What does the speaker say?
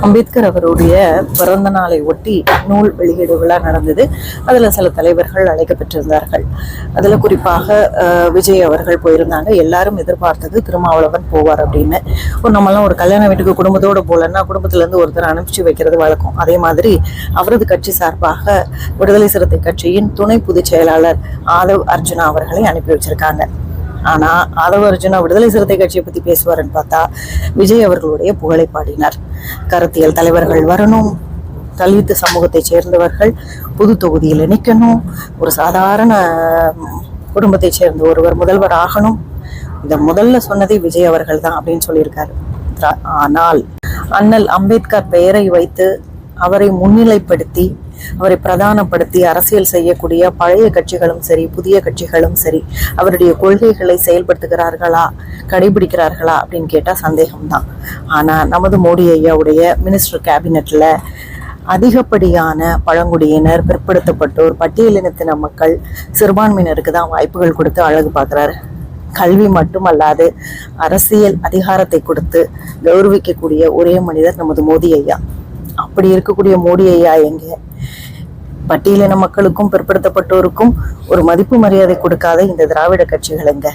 அம்பேத்கர் அவருடைய பிறந்த நாளை ஒட்டி நூல் வெளியீடு விழா நடந்தது. அதில் சில தலைவர்கள் அழைக்கப்பட்டிருந்தார்கள். அதில் குறிப்பாக விஜய் அவர்கள் போயிருந்தாங்க. எல்லாரும் எதிர்பார்த்தது திருமாவளவன் போவார் அப்படின்னு. ஒரு ஒரு கல்யாண வீட்டுக்கு குடும்பத்தோடு போகலன்னா குடும்பத்திலேருந்து ஒருத்தர் அனுப்பிச்சு வைக்கிறது வழக்கம். அதே மாதிரி அவரது கட்சி சார்பாக விடுதலை சிறுத்தை கட்சியின் துணை பொதுச் செயலாளர் ஆதவ் அர்ஜுனா அவர்களை அனுப்பி வச்சிருக்காங்க. ஆனா ஆதவ அர்ஜுனா விடுதலை சிறுத்தை கட்சியை பத்தி பேசுவாருன்னு பார்த்தா விஜய் அவர்களுடைய புகழை பாடினார். கருத்தியல் தலைவர்கள் வரணும். தலித் சமூகத்தை சேர்ந்தவர்கள் புது தொகுதியில் நிற்கணும் ஒரு சாதாரண குடும்பத்தை சேர்ந்த ஒருவர் முதல்வர் ஆகணும். இதை முதல்ல சொன்னதே விஜய் அவர்கள் தான் அப்படின்னு சொல்லியிருக்காரு. ஆனால் அண்ணல் அம்பேத்கர் பெயரை வைத்து அவரை முன்னிலைப்படுத்தி அவரை பிரதானப்படுத்தி அரசியல் செய்யக்கூடிய பழைய கட்சிகளும் சரி புதிய கட்சிகளும் சரி அவருடைய கொள்கைகளை செயல்படுத்துகிறார்களா கடைபிடிக்கிறார்களா அப்படின்னு கேட்டால் சந்தேகம்தான். ஆனால் நமது மோடி ஐயாவுடைய மினிஸ்டர் கேபினெட்டில் அதிகப்படியான பழங்குடியினர் பிற்படுத்தப்பட்டோர் பட்டியலினத்தின மக்கள் சிறுபான்மையினருக்கு தான் வாய்ப்புகள் கொடுத்து அழகு பார்க்குறாரு. கல்வி மட்டுமல்லாது அரசியல் அதிகாரத்தை கொடுத்து கௌரவிக்கக்கூடிய ஒரே மனிதர் நமது மோடி ஐயா. அப்படி இருக்கக்கூடிய மோடி ஐயா எங்க? பட்டியலின மக்களுக்கும் பிற்படுத்தப்பட்டோருக்கும் ஒரு மதிப்பு மரியாதை கொடுக்காத இந்த திராவிட கட்சிகள் எங்க?